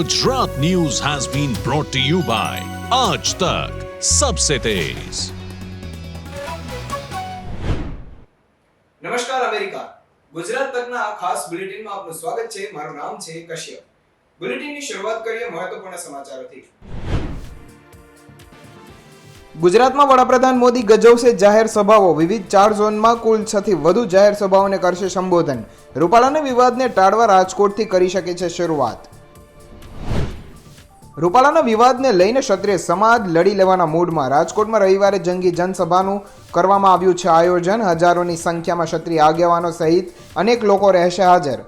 Gujarat news has been brought to you by Aaj Tak Sabse Tez. નમસ્કાર America Gujarat તકના આ ખાસ બુલેટિનમાં આપનું સ્વાગત છે મારું નામ છે કશ્યપ બુલેટિનની શરૂઆત કરીએ મહત્વપૂર્ણ સમાચારોથી ગુજરાતમાં વડાપ્રધાન મોદી ગજવશે જાહેર સભાઓ વિવિધ ચાર ઝોનમાં કુલ છ થી વધુ જાહેર સભાઓને કરશે સંબોધન રૂપાલાના વિવાદને ટાળવા રાજકોટથી કરી શકે છે શરૂઆત રૂપાલાના વિવાદને લઈને ક્ષત્રિય સમાજ લડી લેવાના મૂડમાં રાજકોટમાં રવિવારે જંગી જનસભાનું કરવામાં આવ્યું છે આયોજન. હજારોની સંખ્યામાં ક્ષત્રિય આગેવાનો સહિત અનેક લોકો રહેશે હાજર.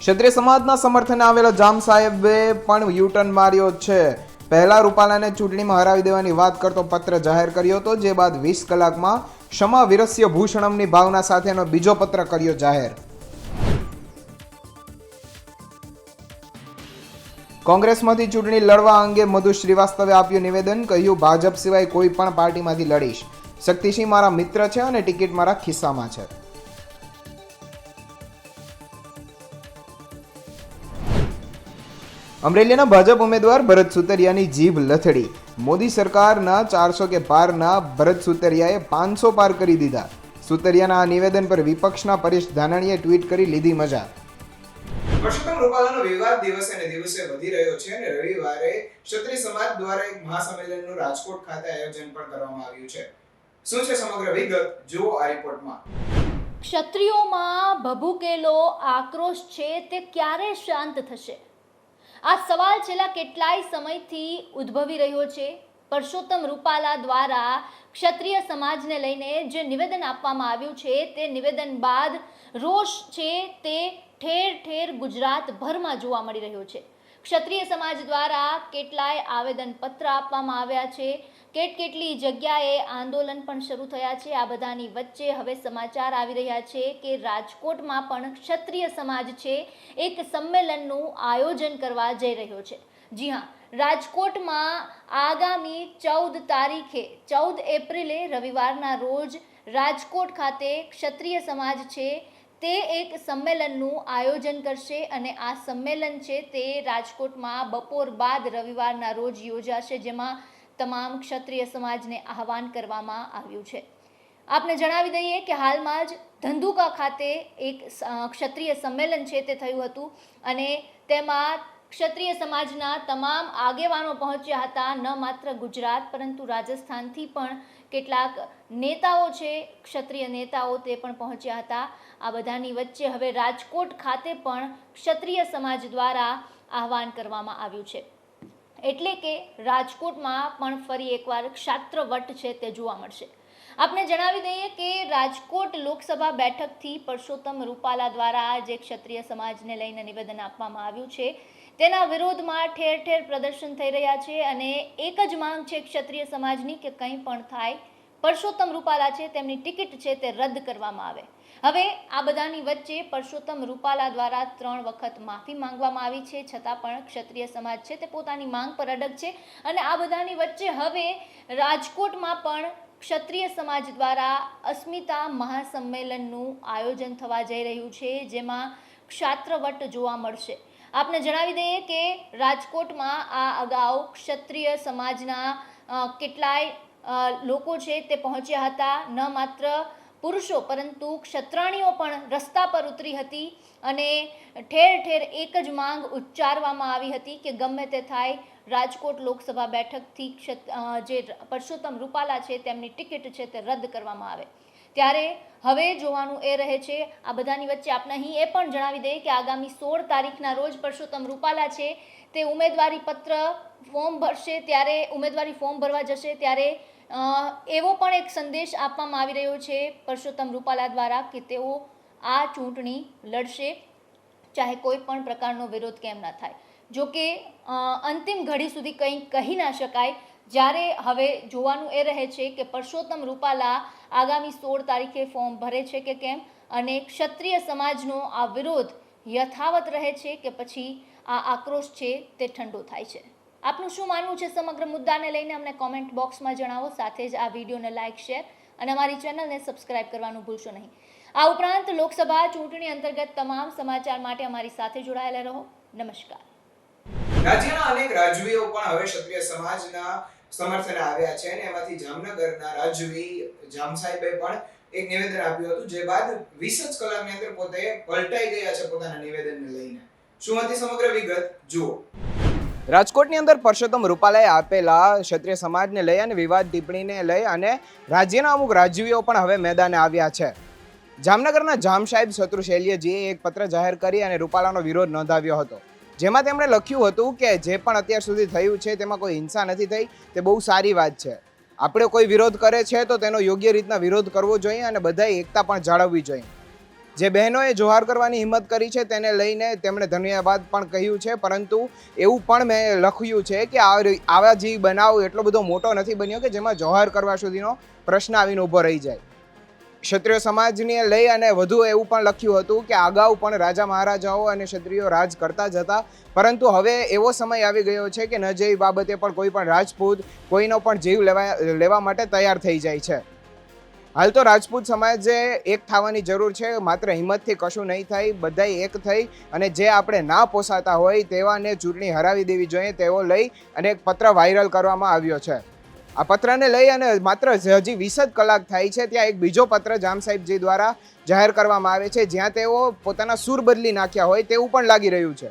ક્ષત્રિય સમાજના સમર્થને આવેલા જામ સાહેબે પણ યુટર્ન માર્યો છે. પહેલા રૂપાલાને ચૂંટણીમાં હરાવી દેવાની વાત કરતો પત્ર જાહેર કર્યો હતો, જે બાદ વીસ કલાકમાં ક્ષમા વિરસ્ય ભૂષણમની ભાવના સાથેનો બીજો પત્ર કર્યો જાહેર. કોંગ્રેસમાંથી ચૂંટણી લડવા અંગે મધુ શ્રીવાસ્તવે આપ્યું નિવેદન, કહ્યું, ભાજપ સિવાય કોઈ પણ પાર્ટીમાંથી લડીશ. શક્તિસિંહ મારા મિત્ર છે અને ટિકિટ મારા ખિસ્સામાં છે. અમરેલીના ભાજપ ઉમેદવાર ભરત સુતરિયાની જીભ લથડી. મોદી સરકારના ચારસો કે પારના ભરત સુતરિયાએ પાંચસો પાર કરી દીધા. સુતરિયાના આ નિવેદન પર વિપક્ષના પરેશ ધાનાણીએ ટ્વીટ કરી લીધી મજા. પરસોત્તમ રૂપાલાનો વિવાદ દિવસે ને દિવસે વધી રહ્યો છે અને રવિવારે ક્ષત્રિય સમાજ દ્વારા એક મહાસંમેલનનું રાજકોટ ખાતે આયોજન પણ કરવામાં આવ્યું છે. શું છે સમગ્ર વિગત? જુઓ આ રિપોર્ટમાં. ક્ષત્રિયોમાં ભભૂકેલો આક્રોશ છે તે ક્યારે શાંત થશે? આ સવાલ છેલ્લા કેટલાય સમયથી ઉદ્ભવી રહ્યો છે. પરસોત્તમ રૂપાલા દ્વારા ક્ષત્રિય સમાજને લઈને જે નિવેદન આપવામાં આવ્યું છે તે નિવેદન બાદ રોષ છે તે ઠેર ઠેર ગુજરાતભરમાં જોવા મળી રહ્યો છે. ક્ષત્રિય સમાજ દ્વારા કેટલાય આવેદનપત્ર આપવામાં આવ્યા છે. કેટ કેટલી જગ્યાએ આંદોલન પણ શરૂ થયા છે. આ બધાની વચ્ચે હવે સમાચાર આવી રહ્યા છે કે રાજકોટમાં પણ ક્ષત્રિય સમાજ છે. એક સંમેલનનું આયોજન કરવા જઈ રહ્યો છે. જી હા, રાજકોટમાં આગામી ચૌદ તારીખે, ચૌદ એપ્રિલે રવિવારના રોજ રાજકોટ ખાતે ક્ષત્રિય સમાજ છે. તે એક સંમેલનનું આયોજન કરશે અને આ સંમેલન છે તે રાજકોટમાં બપોર બાદ રવિવારના રોજ યોજાશે, જેમાં તમામ ક્ષત્રિય સમાજને આહવાન કરવામાં આવ્યું છે. આપને જણાવી દઈએ કે હાલમાં જ ધંધુકા ખાતે એક ક્ષત્રિય સંમેલન છે તે થયું હતું અને તેમાં ક્ષત્રિય સમાજના તમામ આગેવાનો પહોંચ્યા હતા, ન માત્ર ગુજરાત, પરંતુ રાજસ્થાનથી પણ કેટલાક નેતાઓ છે, ક્ષત્રિય નેતાઓ તે પણ પહોંચ્યા હતા. આ બધાની વચ્ચે હવે રાજકોટ ખાતે પણ ક્ષત્રિય સમાજ દ્વારા આહવાન કરવામાં આવ્યું છે. એટલે કે રાજકોટમાં પણ ફરી એકવાર ક્ષાત્રવટ છે તે જોવા મળશે. આપને જણાવી દઈએ કે રાજકોટ લોકસભા બેઠકથી પરસોત્તમ રૂપાલા દ્વારા જે ક્ષત્રિય સમાજને લઈને નિવેદન આપવામાં આવ્યું છે. તેના વિરોધમાં ઠેર ઠેર પ્રદર્શન થઈ રહ્યા છે અને એક જ માંગ છે ક્ષત્રિય સમાજની કે કંઈ પણ થાય. પરસોત્તમ રૂપાલા છે, તેમની ટિકિટ છે તે રદ કરવામાં આવે. હવે આ બધાની વચ્ચે પરસોત્તમ રૂપાલા દ્વારા ત્રણ વખત માફી માંગવામાં આવી છે, છતાં પણ ક્ષત્રિય સમાજ છે તે પોતાની માંગ પર અડગ છે અને આ બધાની વચ્ચે હવે રાજકોટમાં પણ ક્ષત્રિય સમાજ દ્વારા અસ્મિતા મહાસંમેલનનું આયોજન થવા જઈ રહ્યું છે, જેમાં ક્ષાત્રવટ જોવા મળશે. આપને જણાવી દઈએ કે રાજકોટમાં આ અગાઉ ક્ષત્રિય સમાજના કેટલાય લોકો છે તે પહોંચ્યા હતા. ન માત્ર પુરુષો, પરંતુ ક્ષત્રાણીઓ પણ રસ્તા પર ઉતરી હતી અને ઠેર ઠેર એક જ માંગ ઉચ્ચારવામાં આવી હતી કે ગમે તે થાય, રાજકોટ લોકસભા બેઠકથી જે પરસોત્તમ રૂપાલા છે તેમની ટિકિટ છે તે રદ કરવામાં આવે. ત્યારે હવે જોવાનું એ રહે છે, આ બધાની વચ્ચે આપણે અહીં એ પણ જણાવી દઈએ કે આગામી સોળ તારીખના રોજ પરસોત્તમ રૂપાલા છે, તે ઉમેદવારી પત્ર ફોર્મ ભરશે, ત્યારે ઉમેદવારી ફોર્મ ભરવા જશે, ત્યારે એવો પણ એક સંદેશ આપવામાં આવી રહ્યો છે પરસોત્તમ રૂપાલા દ્વારા કે તેઓ આ ચૂંટણી લડશે, ચાહે કોઈ પણ પ્રકારનો વિરોધ કેમ ના થાય. જો કે અંતિમ ઘડી સુધી કંઈ કહી ના શકાય જ્યારે હવે જોવાનું એ રહે છે કે પરસોત્તમ રૂપાલા આગામી સોળ તારીખે ફોર્મ ભરે છે કે કેમ? અને ક્ષત્રિય સમાજનો આ વિરોધ યથાવત રહે છે કે પછી આ આક્રોશ છે તે ઠંડો થાય છે? આપનું શું માનવું છે સમગ્ર મુદ્દાને લઈને? અમને કોમેન્ટ બોક્સમાં જણાવો, સાથે જ આ વિડીયોને લાઇક શેર અને અમારી ચેનલને સબસ્ક્રાઇબ કરવાનું ભૂલશો નહીં. આ ઉપરાંત લોકસભા ચૂંટણી અંતર્ગત તમામ સમાચાર માટે અમારી સાથે જોડાયેલા રહો. નમસ્કાર. રાજ્યના અનેક રાજવીઓ પણ હવે ક્ષત્રિય સમાજના સમર્થને આવ્યા છે અને એમાંથી જામનગરના રાજવી જામસાહેબે પણ એક નિવેદન આપ્યું હતું, જે બાદ વીસ જ કલાકની અંદર પોતે પલટાઈ ગયા છે પોતાના નિવેદનને લઈને. શું હતી સમગ્ર વિગત? જુઓ. રાજકોટની અંદર પરસોત્તમ રૂપાલાએ આપેલા ક્ષત્રિય સમાજને લઈ અને વિવાદ ટિપ્પણીને લઈ અને રાજ્યના અમુક રાજવીઓ પણ હવે મેદાને આવ્યા છે. જામનગરના જામ સાહેબ શત્રુ શૈલ્યજીએ એક પત્ર જાહેર કરી અને રૂપાલાનો વિરોધ નોંધાવ્યો હતો. જેમાં તેમણે લખ્યું હતું કે જે પણ અત્યાર સુધી થયું છે, તેમાં કોઈ હિંસા નથી થઈ, તે બહુ સારી વાત છે. આપણે કોઈ વિરોધ કરે છે, તો તેનો યોગ્ય રીતના વિરોધ કરવો જોઈએ અને બધાએ એકતા પણ જાળવવી જોઈએ. જે બહેનોએ જોહાર કરવાની હિંમત કરી છે, તેને લઈને તેમણે ધન્યવાદ પણ કહ્યું છે, પરંતુ એવું પણ મેં લખ્યું છે કે આવા જે બનાવ એટલો બધો મોટો નથી બન્યો કે જેમાં જોહાર કરવા સુધીનો પ્રશ્ન આવીને ઊભો રહી જાય. ક્ષત્રિય સમાજને લઈ અને વધુ એવું પણ લખ્યું હતું કે અગાઉ પણ રાજા મહારાજાઓ અને ક્ષત્રિયો રાજ કરતા જ હતા. પરંતુ હવે એવો સમય આવી ગયો છે કે ન જેવી બાબતે પણ કોઈ પણ રાજપૂત કોઈનો પણ જીવ લેવા લેવા માટે તૈયાર થઈ જાય છે. હાલ તો રાજપૂત સમાજે એક થવાની જરૂર છે, માત્ર હિંમતથી કશું નહીં થાય, બધાય એક થઈ અને જે આપણે ના પોસાતા હોય તેવાને ચૂંટણી હરાવી દેવી જોઈએ તેવો લઈ અને એક પત્ર વાયરલ કરવામાં આવ્યો છે. આ પત્રને લઈ અને માત્ર હજી વીસ જ કલાક થાય છે, ત્યાં એક બીજો પત્ર જામ સાહેબજી દ્વારા જાહેર કરવામાં આવે છે, જ્યાં તેઓ પોતાના સૂર બદલી નાખ્યા હોય તેવું પણ લાગી રહ્યું છે.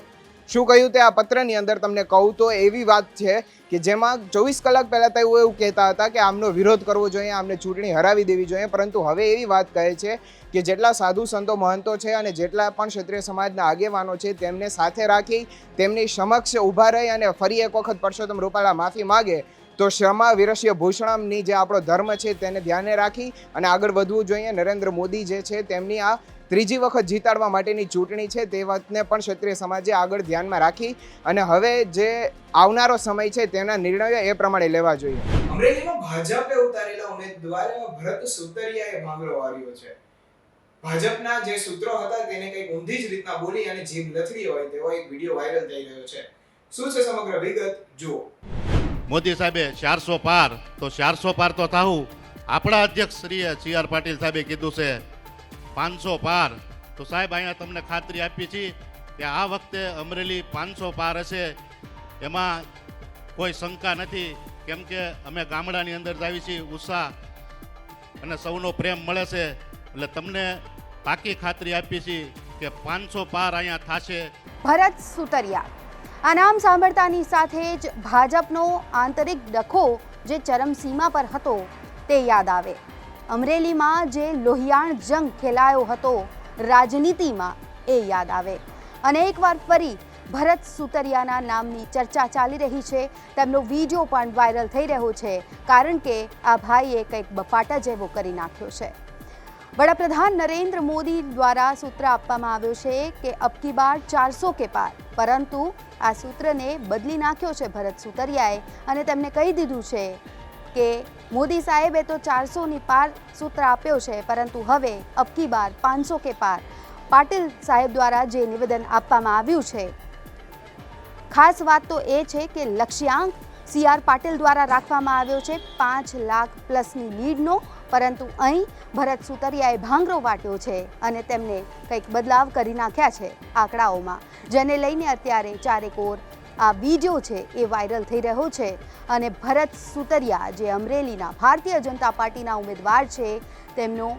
શું કહ્યું તે આ પત્રની અંદર તમને કહું તો એવી વાત છે કે જેમાં ચોવીસ કલાક પહેલાં તો એવું કહેતા હતા કે આમનો વિરોધ કરવો જોઈએ, આમને ચૂંટણી હરાવી દેવી જોઈએ, પરંતુ હવે એવી વાત કહે છે કે જેટલા સાધુ સંતો મહંતો છે અને જેટલા પણ ક્ષત્રિય સમાજના આગેવાનો છે, તેમને સાથે રાખી તેમની સમક્ષ ઊભા રહી અને ફરી એક વખત પરસોત્તમ રૂપાલા માફી માગે તો ક્ષમા વિરસ્ય ભૂષણમની જે આપણો ધર્મ છે તેને ધ્યાને રાખી અને આગળ વધવું જોઈએ. નરેન્દ્ર મોદી જે છે તેમની આ ત્રીજી વખત જીતાડવા માટેની ચૂંટણી છે તે વાતને પણ ક્ષત્રિય સમાજે આગળ ધ્યાનમાં રાખી અને હવે જે આવનારો સમય છે તેના નિર્ણયો એ પ્રમાણે લેવા જોઈએ. અમરેલીમાં ભાજપે ઉતારેલા ઉમેદવાર ભરત સુતરિયાએ ભાંગરો વાર્યો છે. ભાજપના જે સૂત્રો હતા તેને કંઈક ઊંધી જ રીતના બોલી અને જીભ લથડી હોય તેવો એક વીડિયો વાયરલ થઈ રહ્યો છે. શું છે સમગ્ર વિગત? જુઓ. મોદી સાહેબે ચારસો પાર, તો ચારસો પાર તો થાવું આપણા અધ્યક્ષ શ્રીએ સી આર પાટીલ સાહેબે કીધું છે, પાંચસો પાર. તો સાહેબ, અહીંયા તમને ખાતરી આપી છીએ કે આ વખતે અમરેલી પાંચસો પાર હશે. એમાં કોઈ શંકા નથી, કેમ કે અમે ગામડાની અંદર જ આવી છીએ ઉત્સાહ અને સૌનો પ્રેમ મળે છે. એટલે તમને પાકી ખાતરી આપી છીએ કે પાંચસો પાર અહીંયા થશે. ભરત સુતરિયા. આ નામ સાંભળતાની સાથે જ ભાજપનો આંતરિક ડખો જે ચરમસીમા પર હતો તે યાદ આવે. અમરેલીમાં જે લોહિયાણ જંગ ખેલાયો હતો, રાજનીતિમાં એ યાદ આવે. અને એકવાર ફરી ભરત સુતરિયાના નામની ચર્ચા ચાલી રહી છે, તેમનો વીડિયો પણ વાયરલ થઈ રહ્યો છે, કારણ કે આ ભાઈએ કંઈક બફાટા જેવો કરી નાખ્યો છે. વડાપ્રધાન નરેન્દ્ર મોદી દ્વારા સૂત્ર આપવામાં આવ્યો છે કે અબકી બાર ચારસો કે પાર. પરંતુ આ સૂત્રને બદલી નાખ્યો છે ભરત સુતરિયાએ અને તેમને કહી દીધું છે કે મોદી સાહેબે તો ચારસોની પાર સૂત્ર આપ્યો છે, પરંતુ હવે અબકી બાર પાંચસો કે પાર. પાટીલ સાહેબ દ્વારા જે નિવેદન આપવામાં આવ્યું છે. ખાસ વાત તો એ છે કે લક્ષ્યાંક સી આર પાટીલ દ્વારા રાખવામાં આવ્યો છે, પાંચ લાખ પ્લસની લીડનો પરંતુ અહીં ભરત સુતરિયાએ ભાંગરો વાટ્યો છે અને તેમને કંઈક બદલાવ કરી નાખ્યા છે આંકડાઓમાં, જેને લઈને અત્યારે ચારેકોર આ વીડિયો છે એ વાયરલ થઈ રહ્યો છે અને ભરત સુતરિયા જે અમરેલીના ભારતીય જનતા પાર્ટીના ઉમેદવાર છે, તેમનો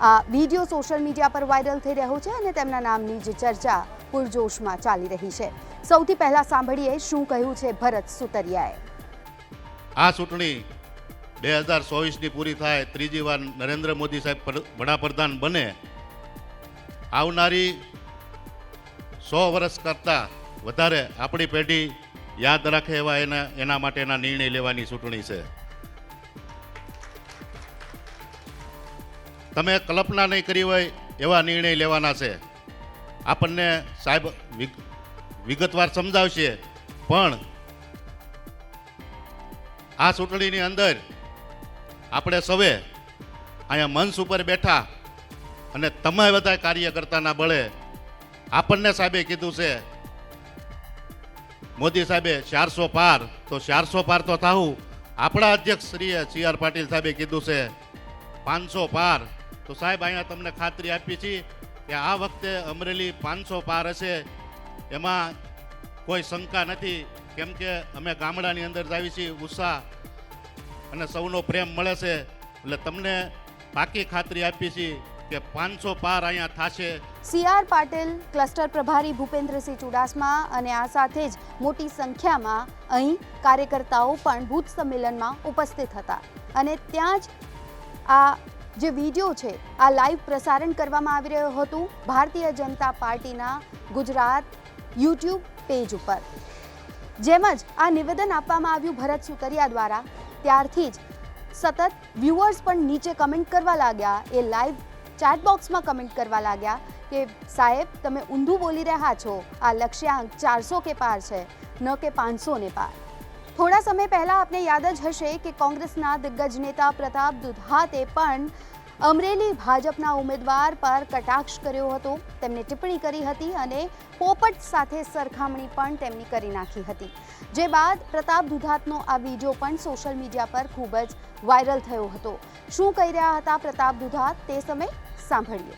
આ વીડિયો સોશિયલ મીડિયા પર વાયરલ થઈ રહ્યો છે અને તેમના નામની જ ચર્ચા પૂરજોશમાં ચાલી રહી છે. સૌથી પહેલા સાંભળીએ શું કહ્યું છે ભરત સુતરિયાએ. આ ચૂંટણી બે હજાર ચોવીસની પૂરી થાય, ત્રીજી વાર નરેન્દ્ર મોદી સાહેબ વડાપ્રધાન બને, આવનારી સો વર્ષ કરતાં વધારે આપણી પેઢી યાદ રાખે એવા એના એના માટેના નિર્ણય લેવાની ચૂંટણી છે. તમે કલ્પના નહીં કરી હોય એવા નિર્ણય લેવાના છે. આપણને સાહેબ વિગતવાર સમજાવશે, પણ આ ચૂંટણીની અંદર આપણે સૌએ અહીંયા મંચ ઉપર બેઠા અને તમે બધા કાર્યકર્તાના બળે આપણને સાહેબે કીધું છે, મોદી સાહેબે ચારસો પાર, તો ચારસો પાર તો થાવું આપણા અધ્યક્ષ શ્રીએ સી આર પાટીલ સાહેબે કીધું છે, પાંચસો પાર. તો સાહેબ, અહીંયા તમને ખાતરી આપી છીએ કે આ વખતે અમરેલી પાંચસો પાર હશે. એમાં કોઈ શંકા નથી. કેમ કે અમે ગામડાની અંદર જ આવી છીએ ઉત્સાહ અને સૌનો પ્રેમ મળે છે. એટલે તમને પાકી ખાતરી આપી છે કે પાંચસો પાર અહીંયા થશે. સીઆર પાટીલ, ક્લસ્ટર પ્રભારી ભૂપેન્દ્રસિંહ ચુડાસમા અને આ સાથે જ મોટી સંખ્યામાં અહીં કાર્યકર્તાઓ પણ બૂથ સંમેલનમાં ઉપસ્થિત હતા. અને ત્યાં જ આ જે વીડિયો છે, આ લાઈવ પ્રસારણ કરવામાં આવી રહ્યું હતું ભારતીય જનતા પાર્ટીના ગુજરાત યુટ્યુબ પેજ ઉપર. જેમ જ આ નિવેદન આપવામાં આવ્યું ભરત સુતરિયા દ્વારા ત્યારથી જ સતત વ્યુઅર્સ પણ નીચે કમેન્ટ કરવા લાગ્યા, એ લાઈવ ચેટ બોક્સમાં કમેન્ટ કરવા લાગ્યા કે, સાહેબ, તમે ઊંધું બોલી રહ્યા છો. આ લક્ષ્યાંક ચારસો કે પાર છે, ન કે પાંચસો ને પાર. થોડા સમય પહેલાં આપને યાદ જ હશે કે કોંગ્રેસના દિગ્ગજ નેતા પ્રતાપ દુધાતે પણ અમરેલી ભાજપના ઉમેદવાર પર કટાક્ષ કર્યો હતો. તેમને ટિપ્પણી કરી હતી અને પોપટ સાથે સરખામણી પણ તેમની કરી નાખી હતી. જે બાદ પ્રતાપ દુધાતનો આ વીડિયો પણ સોશિયલ મીડિયા પર ખૂબ જ વાયરલ થયો હતો. શું કહી રહ્યા હતા પ્રતાપ દુધાત? તે સમય સાંભળીએ.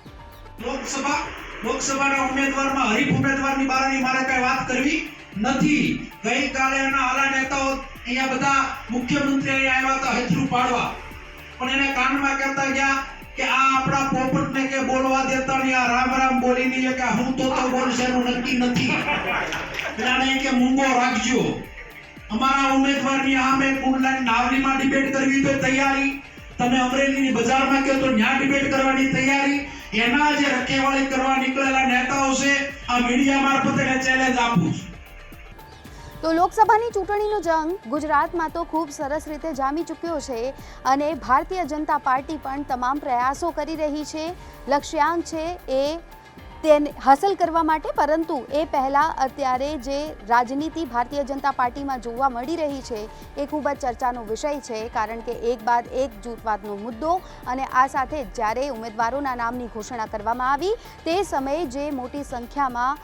લોકસભા લોકસભાના ઉમેદવારમાં હરીફ ઉમેદવારની બારાની મારે કઈ વાત કરવી નથી. ગઈકાલે આલા નેતાઓ અહીંયા બધા મુખ્યમંત્રી અહીંયા આવ્યા હતા હેથરું પાડવા. પણ એને કાનમાં કહેતા ગયા કે આ આપણા પોપટને કે બોલવા દેતા ને આ રામ રામ બોલી નહીં કે હું તો તો બોલશે નક્કી નથી. એટલે કે મૂંગો રાખજો. અમારા ઉમેદવારની સામે કુંડલાની નાવલીમાં ડિબેટ કરવી તો તૈયારી. તમે અમરેલીની બજારમાં કહો તો ન્યા ડિબેટ કરવાની તૈયારી. એના જે રખેવાળી કરવા નીકળેલા નેતાઓ છે, આ મીડિયા મારફતે ચેલેન્જ આપું છું. તો લોકસભાની ચૂંટણીનો જંગ ગુજરાતમાં તો ખૂબ સરસ રીતે જામી ચૂક્યો છે અને ભારતીય જનતા પાર્ટી પણ તમામ પ્રયાસો કરી રહી છે. લક્ષ્યાંક છે એ તેને હાંસલ કરવા માટે, પરંતુ એ પહેલાં અત્યારે જે રાજનીતિ ભારતીય જનતા પાર્ટીમાં જોવા મળી રહી છે, એ ખૂબ જ ચર્ચાનો વિષય છે, કારણ કે એક બાદ એક જૂથવાદનો મુદ્દો અને આ સાથે જ્યારે ઉમેદવારોના નામની ઘોષણા કરવામાં આવી, તે સમયે જે મોટી સંખ્યામાં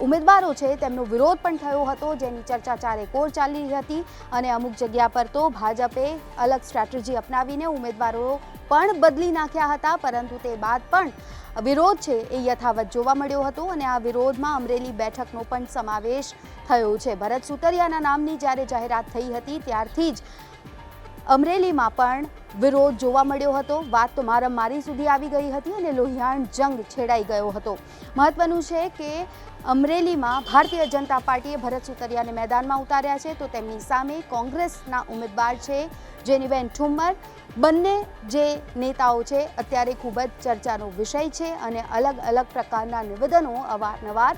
ઉમેદવારો છે, તેમનો વિરોધ પણ થયો હતો, જેની ચર્ચા ચારે કોર ચાલી હતી અને અમુક જગ્યા પર તો ભાજપે અલગ સ્ટ્રેટેજી અપનાવીને ઉમેદવારો પણ બદલી નાખ્યા હતા, પરંતુ તે બાદ પણ વિરોધ છે એ યથાવત જોવા મળ્યો હતો અને આ વિરોધમાં અમરેલી બેઠકનો પણ સમાવેશ થયો છે. ભરત સુતરિયાના નામની જ્યારે જાહેરાત થઈ હતી, ત્યારથી જ અમરેલીમાં પણ વિરોધ જોવા મળ્યો હતો. વાત તો મારામારી સુધી આવી ગઈ હતી અને લોહિયાણ જંગ છેડાઈ ગયો હતો. મહત્વનું છે કે અમરેલીમાં ભારતીય જનતા પાર્ટીએ ભરત સુતરિયાને મેદાનમાં ઉતાર્યા છે. તો તેમની સામે કોંગ્રેસના ઉમેદવાર છે જેનીબેન ઠુમ્મર બંને જે નેતાઓ છે, અત્યારે ખૂબ જ ચર્ચાનો વિષય છે અને અલગ અલગ પ્રકારના નિવેદનો અવારનવાર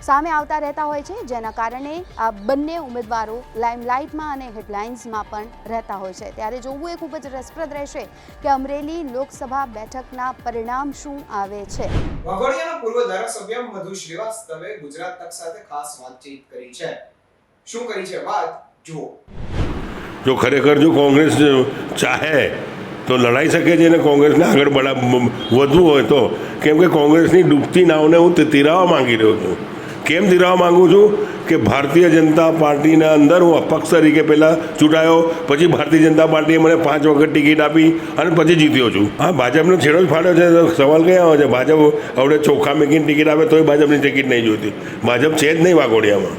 સામે આવતા રહેતા હોય છે, જેના કારણે આ બંને ઉમેદવારો લાઇમલાઇટમાં અને હેડલાઇન્સમાં પણ રહેતા હોય છે. ત્યારે જોવું એ ખૂબ જ રસપ્રદ રહેશે કે અમરેલી લોકસભા બેઠકના પરિણામ શું આવે છે. વાઘોડિયાના પૂર્વ ધારાસભ્ય મધુ શ્રીવાસ્તવે ગુજરાત તક સાથે ખાસ વાતચીત કરી છે. શું કરી છે વાત? જુઓ. જો ખરેખર જો કોંગ્રેસ ચાહે તો લડાઈ શકે છે અને કોંગ્રેસને આગળ બળા વધવું હોય તો. કેમ કે કોંગ્રેસની ડૂબતી નાવને હું તે માગી માંગી રહ્યો છું. કેમ તીરાવવા માગું છું કે ભારતીય જનતા પાર્ટીના અંદર હું અપક્ષ તરીકે પહેલાં ચૂંટાયો, પછી ભારતીય જનતા પાર્ટીએ મને પાંચ વખત ટિકિટ આપી અને પછી જીત્યો છું. હા, ભાજપનો છેડો જ ફાડ્યો છે. સવાલ કયા આવે છે? ભાજપ હવે ચોખ્ખા મેકીને ટિકિટ આપે તોય ભાજપની ટિકિટ નહીં જોઈતી. ભાજપ છે જ નહીં વાઘોડિયામાં.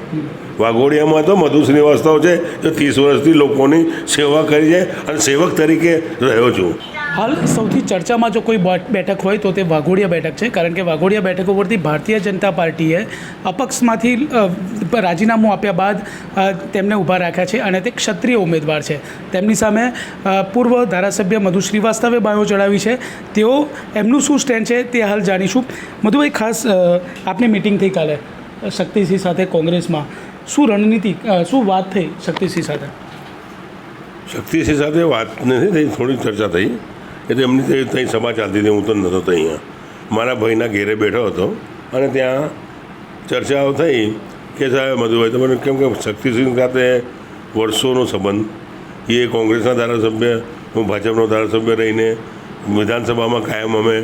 વાઘોડિયામાં તો મધુ શ્રીવાસ્તવ છે, જે ત્રીસ વર્ષથી લોકોની સેવા કરી છે અને સેવક તરીકે રહ્યો છું. હાલ સૌથી ચર્ચામાં જો કોઈ બેઠક હોય તો તે વાઘોડિયા બેઠક છે, કારણ કે વાઘોડિયા બેઠક ઉપરથી ભારતીય જનતા પાર્ટીએ અપક્ષમાંથી રાજીનામું આપ્યા બાદ તેમને ઊભા રાખ્યા છે અને તે ક્ષત્રિય ઉમેદવાર છે. તેમની સામે પૂર્વ ધારાસભ્ય મધુ શ્રીવાસ્તવે બાયો ચડાવી છે. તેઓ એમનું શું સ્ટેન્ડ છે તે હાલ જાણીશું. મધુભાઈ, ખાસ આપની મિટિંગ થઈ કાલે શક્તિસિંહ સાથે કોંગ્રેસમાં. શું રણનીતિ શું વાત થઈ શક્તિસિંહ સાથે? શક્તિસિંહ સાથે વાત નથી થઈ થોડી ચર્ચા થઈ. એ તો એમની તે ત્યાં સભા ચાલતી હતી, હું તો નહોતો અહીંયા. મારા ભાઈના ઘેરે બેઠો હતો અને ત્યાં ચર્ચાઓ થઈ કે સાહેબ, મધુભાઈ, તમારે કેમ કે શક્તિસિંહ સાથે વર્ષોનો સંબંધ. એ કોંગ્રેસના ધારાસભ્ય, હું ભાજપનો ધારાસભ્ય રહીને વિધાનસભામાં કાયમ અમે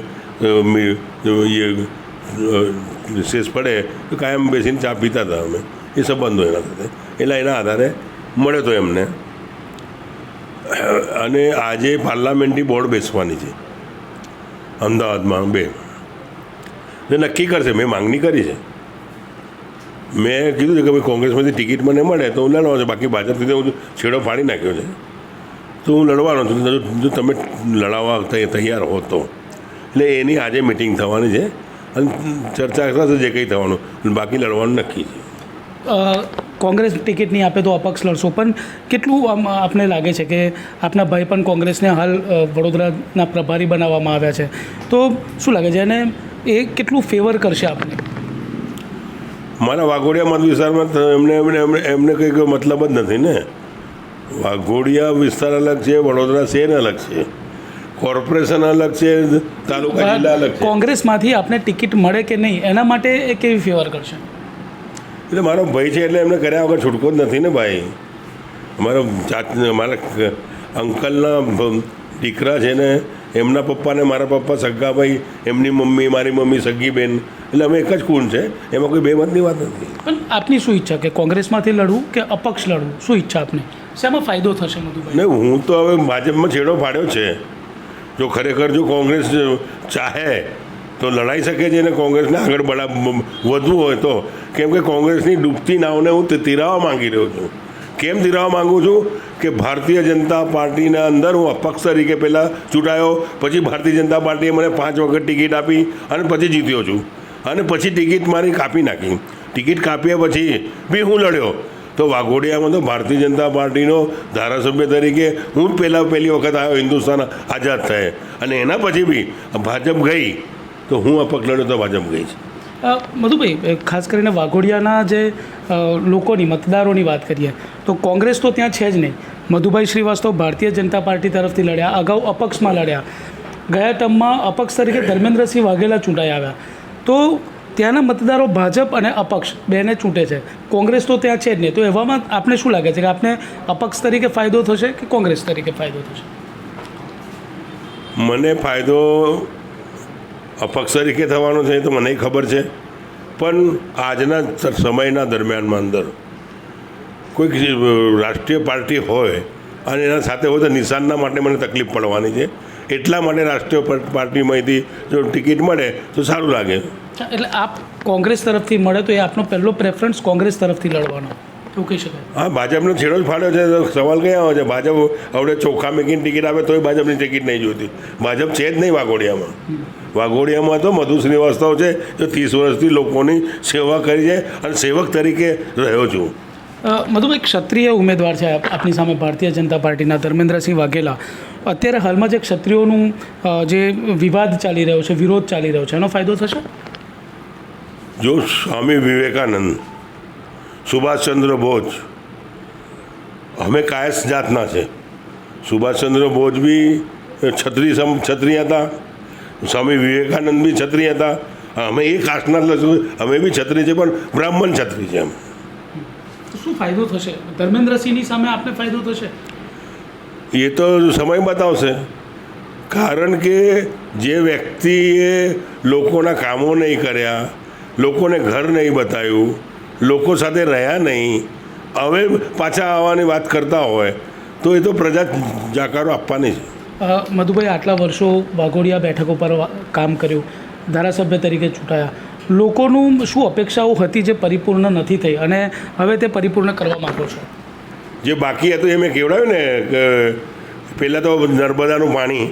એ શેષ પડે, તો કાયમ બેસીને ચા પીતા હતા અમે. એ સંબંધો એના સાથે. એટલે એના આધારે મળ્યો તો એમને. અને આજે પાર્લામેન્ટની બોર્ડ બેસવાની છે. અમદાવાદમાં બે. જે નક્કી કરશે, મેં માંગણી કરી છે. મેં કીધું છે કે ભાઈ કોંગ્રેસમાંથી ટિકિટ મને મળે, તો હું લડવાનો છું. બાકી ભાજપથી હું છેડો ફાડી નાખ્યો છે. તો હું લડવાનો છું. જો તમે લડાવવા તૈયાર હો તો. એટલે એની આજે મિટિંગ થવાની છે. અને ચર્ચા થશે જે કંઈ થવાનું. બાકી લડવાનું નક્કી છે. કોંગ્રેસ ટિકિટ નહીં આપે તો અપક્ષ લડશો. પણ કેટલું આમ આપને લાગે છે કે આપના ભાઈ પણ કોંગ્રેસને હાલ વડોદરાના પ્રભારી બનાવવામાં આવ્યા છે? તો શું લાગે છે? અને એ કેટલું ફેવર કરશે આપને? મારા વાઘોડિયા મત વિસ્તારમાં એમને એમને એમને કંઈક મતલબ જ નથી ને. વાઘોડિયા વિસ્તાર અલગ છે વડોદરા શહેર અલગ છે. કોર્પોરેશન અલગ છે તાલુકા જિલ્લા અલગ કોંગ્રેસમાંથી આપને ટિકિટ મળે કે નહીં? એના માટે એ કેવી ફેવર કરશે? એટલે મારો ભાઈ છે એટલે એમને કર્યા વગર છૂટકો જ નથી ને ભાઈ. અમારો જાત મારા અંકલના દીકરા છે ને એમના પપ્પાને મારા પપ્પા સગા ભાઈ એમની મમ્મી મારી મમ્મી સગી બેન એટલે અમે એક જ કુણ છે એમાં કોઈ બે મતની વાત નથી. પણ આપની શું ઈચ્છા કે કોંગ્રેસમાંથી લડવું કે અપક્ષ લડવું? શું ઈચ્છા આપને? શેમાં ફાયદો થશે મધુભાઈ? ને હું તો હવે ભાજપમાં છેડો ફાડ્યો છે. જો ખરેખર જો કોંગ્રેસ ચાહે તો લડાઈ શકે છે અને કોંગ્રેસને આગળ બળા વધવું હોય તો? કેમ કે કોંગ્રેસની ડૂબતી નાવને હું તિરાવવા માંગી રહ્યો છું. કેમ તિરાવવા માગું છું? કે ભારતીય જનતા પાર્ટીના અંદર હું અપક્ષ તરીકે પહેલાં ચૂંટાયો, પછી ભારતીય જનતા પાર્ટીએ મને પાંચ વખત ટિકિટ આપી અને પછી જીત્યો છું. અને પછી ટિકિટ મારી કાપી નાખી. ટિકિટ કાપ્યા પછી બી હું લડ્યો. તો વાઘોડિયામાં તો ભારતીય જનતા પાર્ટીનો ધારાસભ્ય તરીકે હું પહેલાં, પહેલી વખત આવ્યો હિન્દુસ્તાન આઝાદ થયે. અને એના પછી બી ભાજપ ગઈ. તો હું અપક્ષ લડ્યો તો ભાજપ ગઈ છે. મધુભાઈ ખાસ કરીને વાઘોડિયાના જે લોકોની મતદારોની વાત કરીએ તો કોંગ્રેસ તો ત્યાં છે જ નહીં. મધુભાઈ શ્રીવાસ્તવ ભારતીય જનતા પાર્ટી તરફથી લડ્યા અગાઉ અપક્ષમાં લડ્યા. ગયા ટર્મમાં અપક્ષ તરીકે ધર્મેન્દ્રસિંહ વાઘેલા ચૂંટાઈ આવ્યા. તો ત્યાંના મતદારો ભાજપ અને અપક્ષ બેને ચૂંટે છે. કોંગ્રેસ તો ત્યાં છે જ નહીં. તો એવામાં આપને શું લાગે છે કે આપને અપક્ષ તરીકે ફાયદો થશે કે કોંગ્રેસ તરીકે ફાયદો થશે? મને ફાયદો અપક્ષ તરીકે થવાનો છે એ તો મને ખબર છે. પણ આજના સમયના દરમિયાનમાં અંદર કોઈક રાષ્ટ્રીય પાર્ટી હોય અને એના સાથે હોય તો નિશાનના માટે મને તકલીફ પડવાની છે. એટલા માટે રાષ્ટ્રીય પાર્ટીમાંથી જો ટિકિટ મળે તો સારું લાગે. એટલે આપ કોંગ્રેસ તરફથી મળે તો એ આપનો પહેલો પ્રેફરન્સ કોંગ્રેસ તરફથી લડવાનો. એવું કહી શકાય. હા ભાજપનો છેડો જ ફાડ્યો છે. સવાલ કયા આવે છે? ભાજપ હવે ચોખ્ખા મેકીને ટિકિટ આપે તોય ભાજપની ટિકિટ નહીં જોઈતી. ભાજપ છે જ નહીં વાઘોડિયામાં. વાઘોડિયામાં તો મધુ શ્રીવાસ્તવ છે જે ત્રીસ વર્ષથી લોકોની સેવા કરી છે અને સેવક તરીકે રહ્યો છું. મધુભાઈ ક્ષત્રિય ઉમેદવાર છે આપની સામે ભારતીય જનતા પાર્ટીના ધર્મેન્દ્રસિંહ વાઘેલા. અત્યારે હાલમાં જે ક્ષત્રિયોનું જે વિવાદ ચાલી રહ્યો છે વિરોધ ચાલી રહ્યો છે એનો ફાયદો થશે? જો સ્વામી વિવેકાનંદ સુભાષચંદ્ર બોઝ. અમે કાયસ જાતના છે. સુભાષચંદ્ર બોઝ બી છત્રી સમ છત્રી હતા. સ્વામી વિવેકાનંદ બી છત્રી હતા. અમે એ કાસ્ટના લઈશું અમે બી છત્રી છે પણ બ્રાહ્મણ છત્રી છે એમ. શું ફાયદો થશે? ધર્મેન્દ્રસિંહની સામે આપને ફાયદો થશે? એ તો સમય બતાવશે. કારણ કે જે વ્યક્તિએ લોકોના કામો નહીં કર્યા લોકોને ઘર નહીં બતાવ્યું લોકો સાથે રહ્યા નહીં. હવે પાછા આવવાની વાત કરતા હોય તો એ તો પ્રજા જાકારો આપવાની છે મધુભાઈ આટલા વર્ષો વાઘોડિયા બેઠકો પર કામ કર્યું ધારાસભ્ય તરીકે ચૂંટાયા. લોકોનું શું અપેક્ષાઓ હતી જે પરિપૂર્ણ નથી થઈ? અને હવે તે પરિપૂર્ણ કરવા માંગો છો? જે બાકી હતું એ મેં કેવડાવ્યું ને કે પહેલાં તો નર્મદાનું પાણી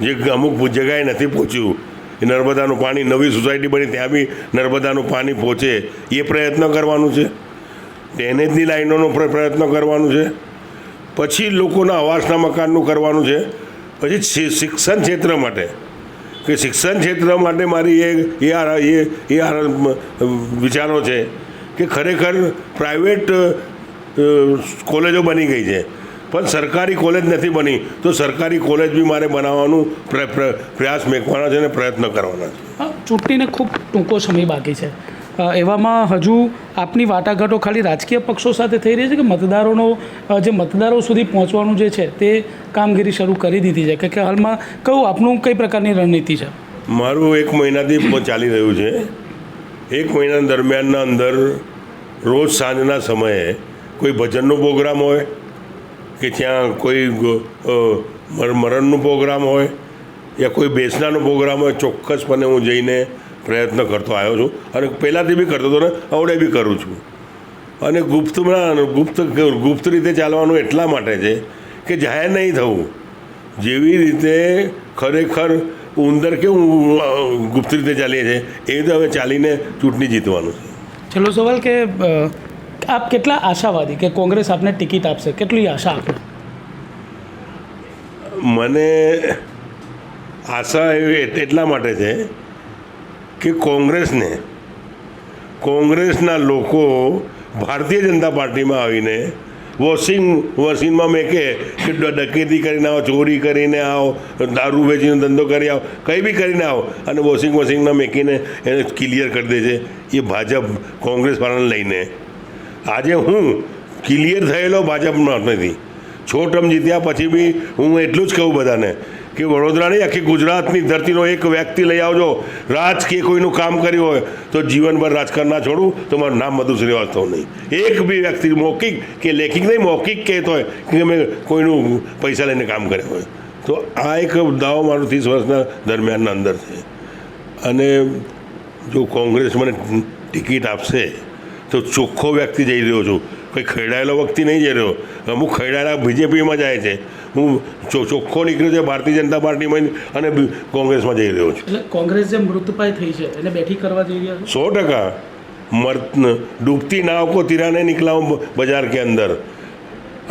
જે અમુક જગ્યાએ નથી પહોંચ્યું એ નર્મદાનું પાણી નવી સોસાયટી બની ત્યાં બી નર્મદાનું પાણી પહોંચે. એ પ્રયત્ન કરવાનું છે. ડ્રેનેજની લાઈનોનો પ્ર- પ્રયત્ન કરવાનું છે. પછી લોકોના આવાસના મકાનનું કરવાનું છે. પછી શિક્ષણ ક્ષેત્ર માટે. કે શિક્ષણ ક્ષેત્ર માટે મારી એ એ એ એ વિચારો છે કે ખરેખર પ્રાઇવેટ કોલેજો બની ગઈ છે. પણ સરકારી કોલેજ નથી બની. તો સરકારી કોલેજ બી મારે બનાવવાનું પ્ર- પ્ર- પ્રયાસ મેકવાના છે અને પ્રયત્ન કરવાના છે. ચૂંટણીને ખૂબ ટૂંકો સમય બાકી છે. એવામાં હજુ આપની વાટાઘાટો ખાલી રાજકીય પક્ષો સાથે થઈ રહી છે કે મતદારોનો જે મતદારો સુધી પહોંચવાનું જે છે તે કામગીરી શરૂ કરી દીધી છે? કે કે હાલમાં કયું આપનું કઈ પ્રકારની રણનીતિ છે? મારું એક મહિનાથી ચાલી રહ્યું છે. એક મહિના દરમિયાનના અંદર રોજ સાંજના સમયે કોઈ ભજનનો પ્રોગ્રામ હોય કે ત્યાં કોઈ મરણનો પ્રોગ્રામ હોય યા કોઈ બેસનાનો પ્રોગ્રામ હોય, ચોક્કસપણે હું જઈને પ્રયત્ન કરતો આવ્યો છું. અને પહેલાંથી બી કરતો હતો ને હવડે બી કરું છું. અને ગુપ્તમાં, ગુપ્ત ગુપ્ત રીતે ચાલવાનું એટલા માટે છે કે જાહેર નહીં થવું. જેવી રીતે ખરેખર ઉંદર કેવું ગુપ્ત રીતે ચાલીએ છે, એ રીતે હવે ચાલીને ચૂંટણી જીતવાનું છે. છેલ્લો સવાલ કે આપ કેટલા આશાવાદી કે કોંગ્રેસ આપને ટિકિટ આપશે? કેટલી આશા આપને? મને આશા એવી એટલા માટે છે કે કોંગ્રેસને, કોંગ્રેસના લોકો ભારતીય જનતા પાર્ટીમાં આવીને વોશિંગ મશીનમાં મેં કે ડકેતી કરીને આવો, ચોરી કરીને આવો, દારૂ વેચીને ધંધો કરી આવો, કંઈ બી કરીને આવો અને વોશિંગ મશીનમાં મેકીને એને ક્લિયર કરી દે છે. એ ભાજપ કોંગ્રેસ વાળાને લઈને આજે હું ક્લિયર થયેલો ભાજપનો નથી છ ટર્મ જીત્યા પછી બી હું એટલું જ કહું બધાને કે વડોદરાની આખી ગુજરાતની ધરતીનો એક વ્યક્તિ લઈ આવજો. રાજકીય કોઈનું કામ કર્યું હોય તો જીવનભર રાજકારણ ના છોડું, તો મારું નામ મધુ શ્રીવાસ્તવ નહીં. એક બી વ્યક્તિ મૌખિક કે લેખિક નહીં, મૌખિક કહેતો હોય કે મેં કોઈનું પૈસા લઈને કામ કર્યું હોય. તો આ એક દાવો મારો ત્રીસ વર્ષના દરમિયાનના અંદર છે. અને જો કોંગ્રેસ મને ટિકિટ આપશે તો ચોખ્ખો વ્યક્તિ જઈ રહ્યો છું. કંઈ ખેડાયેલો વ્યક્તિ નહીં જઈ રહ્યો. અમુક ખેડાયેલા બીજેપીમાં જાય છે. હું ચોખ્ખો નીકળ્યો છે ભારતીય જનતા પાર્ટીમાં અને કોંગ્રેસમાં જઈ રહ્યો છું. કોંગ્રેસ જે મૃતપાય થઈ છે એને બેઠી કરવા જઈ રહ્યા સો ટકા. મર્ત ડૂબતી નાવ કો તિરાને નીકળાઓ બજાર કે અંદર.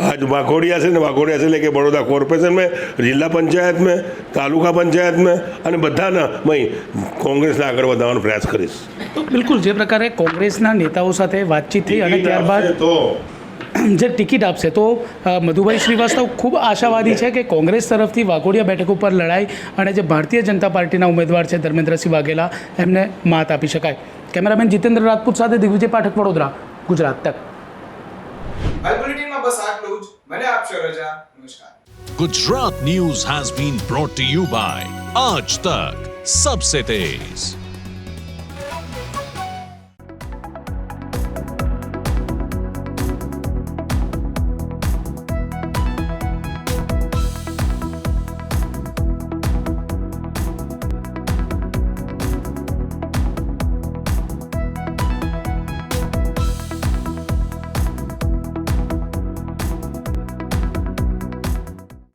आज वाघोड़िया से ने वाघोड़िया से लेके बड़ौदा कॉरपोरेशन में જિલ્લા પંચાયત में તાલુકા પંચાયત में અને બધાના મય કોંગ્રેસને આગળ વધારવાનો પ્રયાસ કરીશ તો બિલકુલ જે પ્રકારે કોંગ્રેસના નેતાઓ સાથે વાતચીત થઈ અને ત્યારબાદ તો જે ટિકિટ આપશે તો અ, મધુભાઈ શ્રીવાસ્તવ ખૂબ આશાવાદી છે કે કોંગ્રેસ તરફથી વાઘોડિયા બેઠક ઉપર લડાઈ અને જે ભારતીય જનતા પાર્ટીના ઉમેદવાર છે ધર્મેન્દ્રસિંહ વાઘેલા એમને માત આપી શકાય કેમેરામેન જીતેન્દ્ર રાજપૂત સાથે દિગ્વિજય પાઠક વડોદરા ગુજરાત તક હાલ બુલેટિનમાં બસ આટલું જ મને આપશો રજા નમસ્કાર Gujarat News has been brought to you by Aaj Tak Sabse Tez